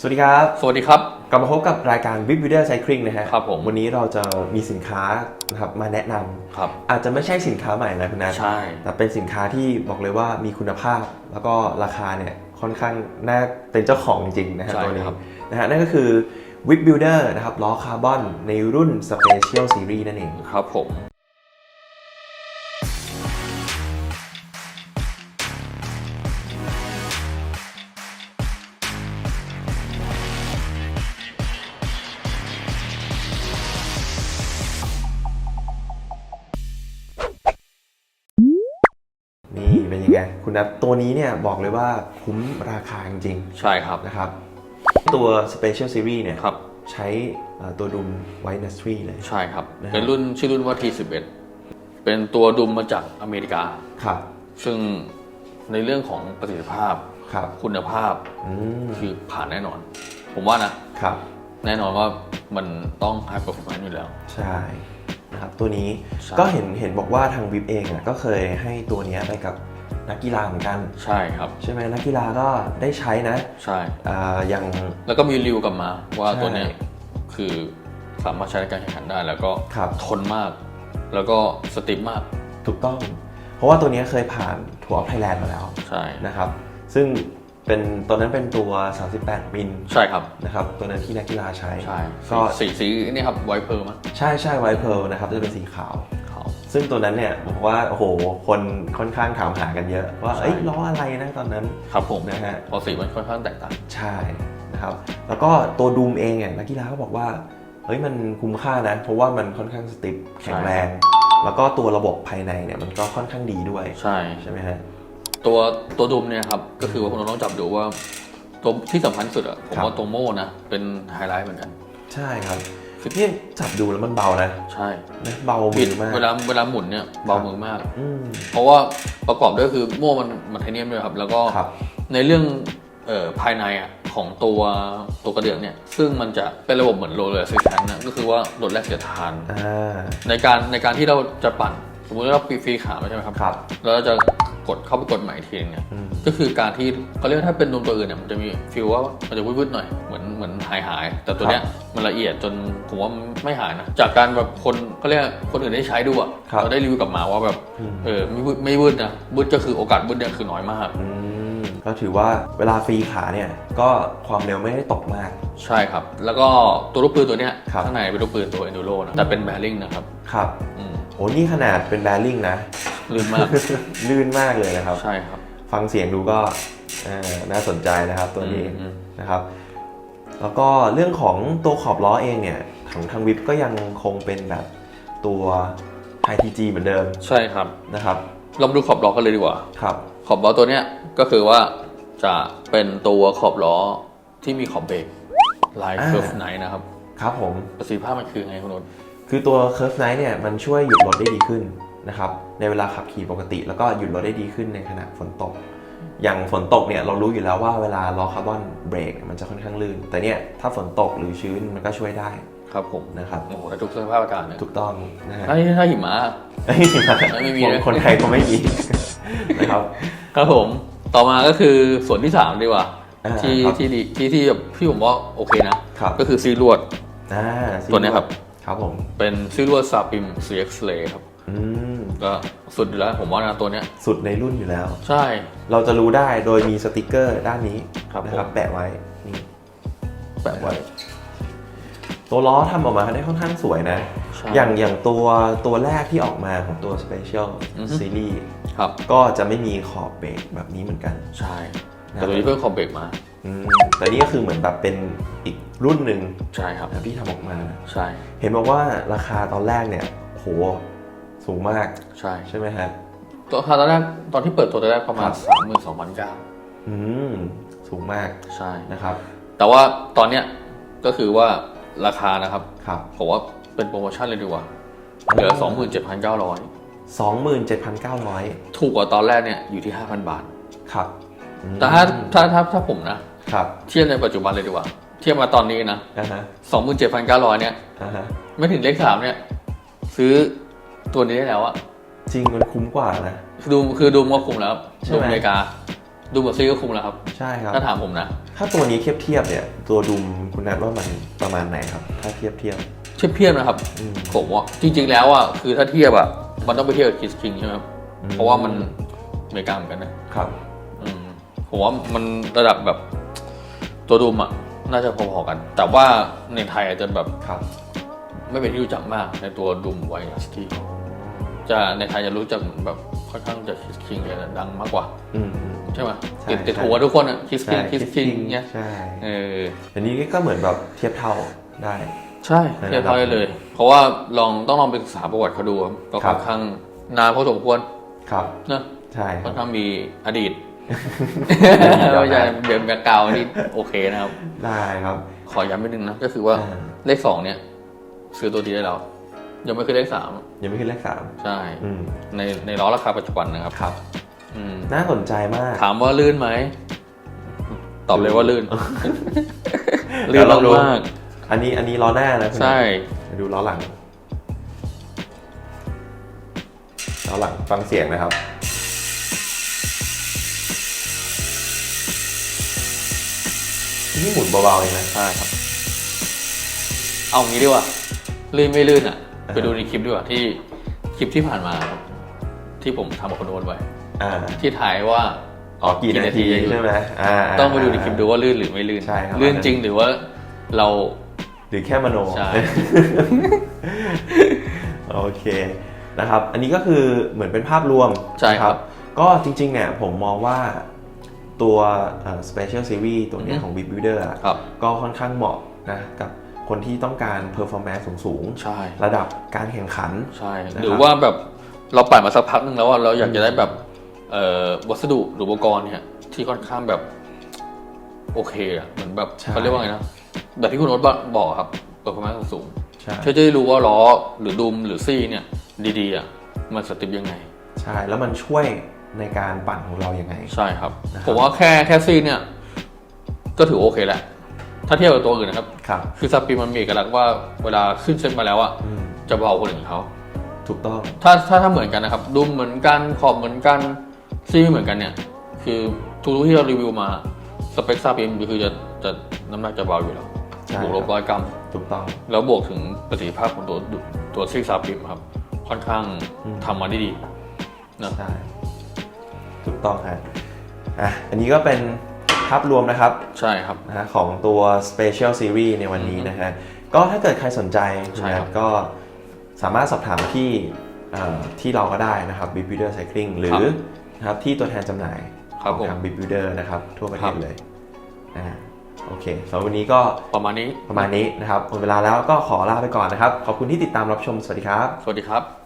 สวัสดีครับ สวัสดีครับ กลับมาพบกับรายการ Big Builder Cycling นะฮะครับผมวันนี้เราจะมีสินค้านะครับมาแนะนำครับ อาจจะไม่ใช่สินค้าใหม่นะคุณนัทใช่ แต่เป็นสินค้าที่บอกเลยว่ามีคุณภาพ แล้วก็ราคาเนี่ยค่อนข้างน่าเป็นเจ้าของจริงๆนะฮะใช่ตัวนี้ครับ นะฮะนั่นก็คือ Big Builder นะครับล้อคาร์บอนในรุ่น Special Series นั่นเอง ครับผม ไงคุณนัทตัวนี้เนี่ยบอกเลยว่าคุ้มราคาจริงใช่ครับ ๆนะครับ ตัว Special Series เนี่ยครับ ใช้เอ่อตัวดุม White n u s t r y เลย ใช่ครับ นะฮะเป็นรุ่นชื่อรุ่นว่า T11 เป็นตัวดุมมาจากอเมริกา ครับซึ่งในเรื่องของประสิทธิภาพครับคุณภาพอืมคือผ่านแน่นอน ผมว่านะ ครับแน่นอนว่ามันต้องไฮเปอร์ฟอร์แมนซ์อยู่แล้ว ใช่นะครับตัวนี้ใช่ ก็เห็นเห็นบอกว่าทางวิบเองอะก็เคยให้ตัวเนี้ยไปกับ นักกีฬาเหมือนกัน ใช่ครับ ใช่ไหมนักกีฬาก็ได้ใช้นะใช่อ่าอย่าง แล้วก็มีรีวิวกลับมาว่าใช่ตัวเนี้ยคือสามารถใช้ในการแข่งขันได้ แล้วก็ครับ ทนมาก แล้วก็สติปมากถูกต้อง เพราะว่าตัวเนี้ยเคยผ่านทัวร์ไทยแลนด์มาแล้วใช่นะครับ ซึ่งเป็นตัวนั้นเป็นตัว 38มิลใช่ครับนะครับตัวนั้นที่นักกีฬาใช้ ใช่ก็ สีสีนี่ครับไวเปอร์มั้งใช่ใช่ไวเพ r ร์นะครับจะเป็นสีขาวขาว ซึ่งตัวนั้นเนี่ยบอกว่าโอ้โหคนค่อนข้างถามหากันเยอะ ว่าใช่เอ้ยล้ออะไรนะตอนนั้นครับผมนะฮะเพอสีมันค่อนข้างแตกต่างใช่นะครับแล้วก็ตัวดูมเองเนี่ยนักกีฬาก็บอกว่าเฮ้ยมันคุ้มค่านะเพราะว่ามันค่อนข้างสติปแข็งแรง แล้วก็ตัวระบบภายในเนี่ยมันก็ค่อนข้างดีด้วยใช่ใช่ไหมฮะตัวตัวดุมเนี่ยครับก็คือว่าคุณต้องจับดูว่าตัวที่สำคัญสุดอะผมครับว่าตัวโม่นะเป็นไฮไลท์เหมือนกัน ใช่ครับ คือที่จับดูแล้วมันเบานะใช่นะเบาบิมืดอมากเวลาเวลาหมุนเนี่ยเบามือมาก อืม เพราะว่าประกอบด้วยคือโม่มันมันไทเนียมด้วยครับ แล้วก็ครับในเรื่องเอ่อภายในอะของตัวตัวกระเดื่องเนี่ย ซึ่งมันจะเป็นระบบเหมือนโรลเลอร์ซิชันนะก็คือว่าลดแรงเสียดทาน อ่าในการในการที่เราจะปั่น สมมติว่าเราปีฟรีขาไม่ใช่ไหมครับ ครับ แล้วเราจะ กดเข้าไปกดใหม่อีกทีนึงเนี่ยอืมก็คือการที่เขาเรียกว่าถ้าเป็นนมตัวอื่นเนี่ยมันจะมีฟีลว่ามันจะวืดๆหน่อยเหมือนเหมือนหายหายๆแต่ตัวเนี้ยมันละเอียดจนผมว่ามันไม่หายนะจากการแบบคนเขาเรียกคนอื่นได้ใช้ดูอะครับเราได้รีวิวกลับมาว่าแบบอืมเออไม่วืดไม่วืดนะวืดก็คือโอกาสวืดเนี่ยคือน้อยมากอืมก็ถือว่าเวลาฟรีขาเนี่ยก็ความเร็วไม่ได้ตกมาก ใช่ครับ แล้วก็ตัวลูกปืนตัวเนี้ยครับข้างในเป็นลูกปืนตัว enduro นะแต่เป็นแบริ่งนะครับ ครับอืมโอ้นี่ขนาดเป็นแบริ่งนะ ลื่นมาก ลื่นมากเลยนะครับ ใช่ครับ ฟังเสียงดูก็เอ่อน่าสนใจนะครับตัวนี้อืมนะครับ แล้วก็เรื่องของตัวขอบล้อเองเนี่ยของทางวิปก็ยังคงเป็นแบบตัว High TG เหมือนเดิม ใช่ครับนะครับเรามาดูขอบล้อกันเลยดีกว่าครับขอบล้อตัวเนี้ยก็คือว่าจะเป็นตัวขอบล้อที่มีขอบเบรกลายอ่าเคิร์ฟไนนะครับ ครับผมประสิทธิภาพมันคือไงคุณนนท์คือตัว Curve Night เนี่ยมันช่วยหยุดรถได้ดีขึ้น นะครับในเวลาขับขี่ปกติ แล้วก็หยุดรถได้ดีขึ้นในขณะฝนตก อย่างฝนตกเนี่ยเรารู้อยู่แล้วว่าเวลาล้อคาร์บอนเบรกเนี่ยมันจะค่อนข้างลื่น แต่เนี่ยถ้าฝนตกหรือชื้นมันก็ช่วยได้ครับผมนะครับโอ้โหถ้าทุกสภาพอากาศเนี่ยถูกต้องนะฮะถ้าถ้าหิมะไม่มีไม่มีนะคนไทยก็ไม่มีนะครับครับผมต่อมาก็คือส่วนที่สามดีกว่าอ่าที่ครับที่ดีที่ที่แบบที่ผมว่าโอเคนะครับก็คือซีลวดอ่าตัวเนี้ยครับ ครับผมเป็นซีลวดซาปิม CX Ray ครับอืม ก็สุดอยู่แล้วผมว่านะตัวเนี้ย สุดในรุ่นอยู่แล้ว ใช่ เราจะรู้ได้โดยมีสติกเกอร์ด้านนี้ครับนะครับผม แปะไว้นี่แปะไว้ ตัวล้อทำออกมาได้ค่อนข้างสวยนะ ใช่อย่างอย่างตัวตัวแรกที่ออกมาของตัว Special อือฮึ Series ครับ ก็จะไม่มีขอบเบรกแบบนี้เหมือนกัน ใช่ แต่ตัวนี้เพิ่มขอบเบรกมา อืมแต่นี่ก็คือเหมือนแบบเป็นอีกรุ่นหนึ่งใช่ครับ นะที่ทำออกมา ใช่ เห็นบอกว่าราคาตอนแรกเนี่ยโห สูงมากใช่ใช่ไหมฮะตัวตอนแรกตอนที่เปิดตัวตอนแรกประมาณครับสามหมื่นสองพันเก้าอืมสูงมากใช่นะครับ แต่ว่าตอนเนี้ยก็คือว่าราคานะครับครับผมว่าเป็นโปรโมชั่นเลยดีกว่าเหลือสองหมื่นเจ็ดพันเก้าร้อย27,900ถูกกว่าตอนแรกเนี่ยอยู่ที่ห้าพันบาทครับอืมแต่ถ้าถ้าถ้าถ้าผมนะครับเทียบในปัจจุบันเลยดีกว่า เทียบมาตอนนี้นะอ่าฮะสองหมื่นเจ็ดพันเก้าร้อยเนี่ยอ่าฮะไม่ถึงเลขสามเนี่ย ซื้อ ตัวนี้ได้แล้วอะจริงมันคุ้มกว่านะคือดูคือดูมว่าคุ้มแล้วใช่ดูไหม อเมริกา ดูเหมือนซีก็คุมแล้วครับ ใช่ครับ ถ้าถามผมนะ ถ้าตัวนี้เทียบเทียบๆเนี่ย ตัวดุมคุณนัทว่ามันประมาณไหนครับ ถ้าเทียบเทียบเทียบเทียบนะครับ อืม ผมว่าจริง ๆ แล้วอะคือถ้าเทียบอะมันต้องไปเทียบกับคิสคิงใช่ไหมครับอืม เพราะว่ามันอเมริกาเหมือนกันนะครับ อืมผมว่ามันระดับแบบตัวดุมอะน่าจะพอๆกัน แต่ว่าในไทยอาจจะแบบครับ ไม่เป็นที่รู้จักมากในตัวดุมไวสกี้จะในไทยจะรู้จักเหมือนแบบค่อนข้างจะคิสคิงจะดังมากกว่าอืมอืม ใช่ไหมใช่ติดติดใช่ หัวทุกคนอะคิสคิใช่งคิสคิงเนี้ยใช่เออ อันนี้ก็เหมือนแบบเทียบเท่าได้ ใช่ในระดับเทียบเท่าได้เลย เพราะว่าลองต้องลองไปศึกษาประวัติเขาดูครับก็ครัค่อบนข้างนานพอสมควรครับ นะใช่คค่รัอบ นข้างมีอดีตยาวไม่ใช่นานเดิมกับเก่านี่โอเคนะครับ ได้ครับ ขอย้ำนิดนึงนะก็คือว่าอ่า เลขสองเนี่ย ซื้อตัวดีได้แล้ว ยังไม่คือเลขสามยังไม่ขึ้นเลขสามใช่ อืมในในล้อราคาปัจจุบันนะครับครับ อืมน่าสนใจมาก ถามว่าลื่นไหม ตอบเลยว่าลื่นเดี๋ลื่ยนวลองดูมากอันนี้อันนี้ล้อหน้านะคุณนัทใช่มาดูล้อหลังล้อหลังฟังเสียงนะครับนี่หมุนเบาๆเองนะใช่ครับ เอางี้ดีกว่า ลื่นไม่ลื่นอะอ่าไปดูในคลิปดีกว่าที่คลิปที่ผ่านมาครับที่ผมทำกับคนโน้นไว้อ่าที่ถ่ายว่า อ๋อกี่นาทีใช่ไหมอ่าต้องไปดูในคลิปดูว่าลื่นหรือไม่ลื่นใช่ครับลื่นจริงหรือว่าเราหรือแค่มโนใช่โอเคนะครับ อันนี้ก็คือเหมือนเป็นภาพรวมใช่ครับนะก็จริงๆเนี่ยผมมองว่าตัวเอ่อ Special Series ตัวเนี้ยอือฮึของ Big Builder อะครับก็ค่อนข้างเหมาะนะกับ คนที่ต้องการ performance สูงใช่ ๆ ระดับการแข่งขัน ใช่ นะครับหรือว่าแบบเราปั่นมาสักพักหนึ่งแล้วว่าเราอยากจะได้แบบเอ่อวัสดุหรืออุปกรณ์เนี่ยที่ค่อนข้างแบบโอเคอะเหมือนแบบใช่ เขาเรียกว่าไงนะแบบที่คุณโอ๊ตบอกครับเปิดความสูงใช่เพื่อจะได้รู้ว่าล้อหรือดุมหรือซี่เนี่ย ดีๆอะมันสติปยังไง ใช่ แล้วมันช่วยในการปั่นของเรายังไง ใช่ครับ นะครับ ผมว่าแค่แค่ซี่เนี่ย ก็ถือโอเคแหละ ถ้าเทียบกับตัวอื่นนะครับ ครับ คือสปีดมันมีเอกลักษณ์ว่าเวลาขึ้นเส้นมาแล้วอะอืมจะเบาคนอื่นเขา ถูกต้อง ถ้าถ้าถ้าเหมือนกันนะครับดุมเหมือนกันขอบเหมือนกันซี่ไม่เหมือนกันเนี่ย คือทุกๆที่เรารีวิวมาสเปคซาปีมคือจะจะน้ำหนักจะเบาอยู่แล้วใช่บวกลบครับ ร้อยกรัม ถูกต้อง แล้วบวกถึงประสิทธิภาพของตัวตัวซี่ซาปีมครับ ค่อนข้างอืม ทำมาได้ดีนะ ใช่ถูกต้องฮะอะอันนี้ก็เป็น ภาพรวมนะครับใช่ครับ นะฮะของตัว Special Series ในวันนี้นะฮะก็ถ้าเกิดใครสนใจใช่ครับ นะก็สามารถสอบถามที่เอ่อที่เราก็ได้นะครับ b i b Builder Cycling หรือนะครับที่ตัวแทนจำหน่ายครับของทางผม b i b Builder นะครับทั่วประเทครัศบเลยอ่าโอเคสำหรับวันนี้ก็ประมาณนี้ ประมาณนี้นะครับหมดเวลาแล้วก็ขอลาไปก่อนนะครับ ขอบคุณที่ติดตามรับชมสวัสดีครับ สวัสดีครับ